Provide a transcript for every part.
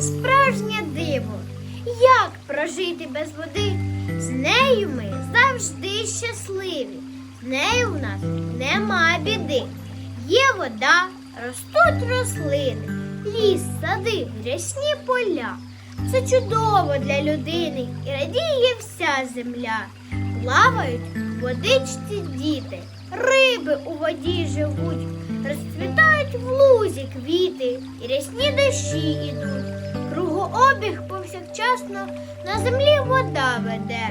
справжнє диво. Як прожити без води? З нею ми завжди щасливі. З нею в нас нема біди. Є вода, ростуть рослини, ліс, сади, рясні поля. Це чудово для людини і радіє вся земля. Плавають в водичці діти, риби у воді живуть, розцвітають в лузі квіти, і рясні дощі ідуть. Кругообіг повсякчасно на землі вода веде.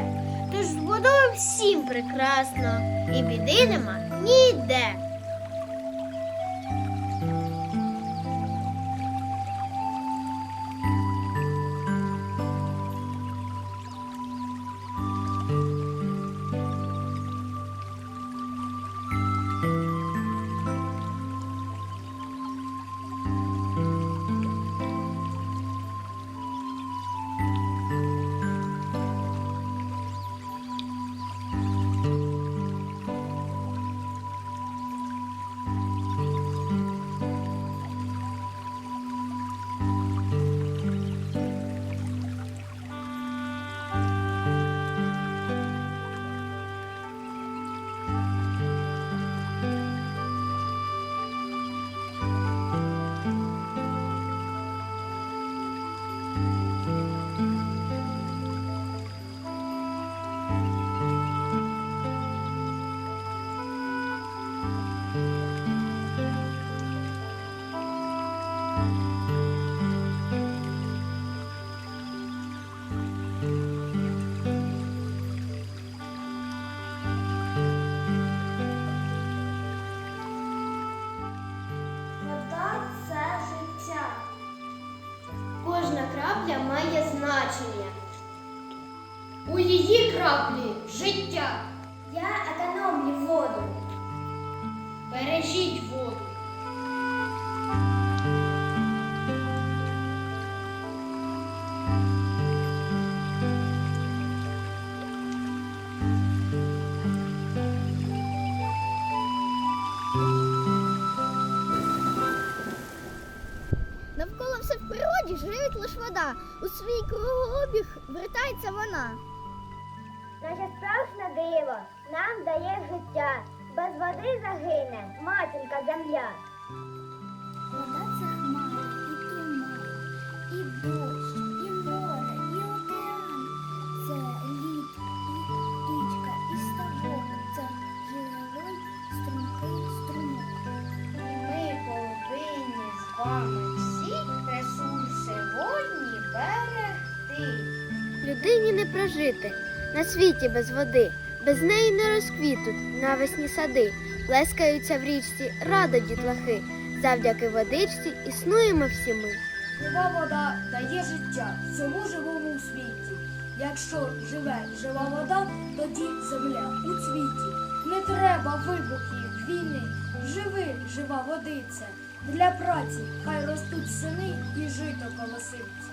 Тож з водою всім прекрасно, і біди нема ніде. Має значення. У її краплі вода. У свій кругообіг вертається вона. Наше справжнє диво нам дає життя. Без води загине матінка земля. Вода це хмара, і туман, і дощ, і море, і океан. Це лід, і річка, і ставок. Це живий стрімкий струмок. Ми повинні з вами Людині не прожити на світі без води, без неї не розквітуть навесні сади, плескаються в річці радо дітлахи. Завдяки водичці існуємо всі ми. Жива вода дає життя всьому живому у світі. Якщо живе жива вода, тоді земля у цвіті. Не треба вибухів, війни. Живи, жива водиця. Для праці хай ростуть сини і жито колоситься.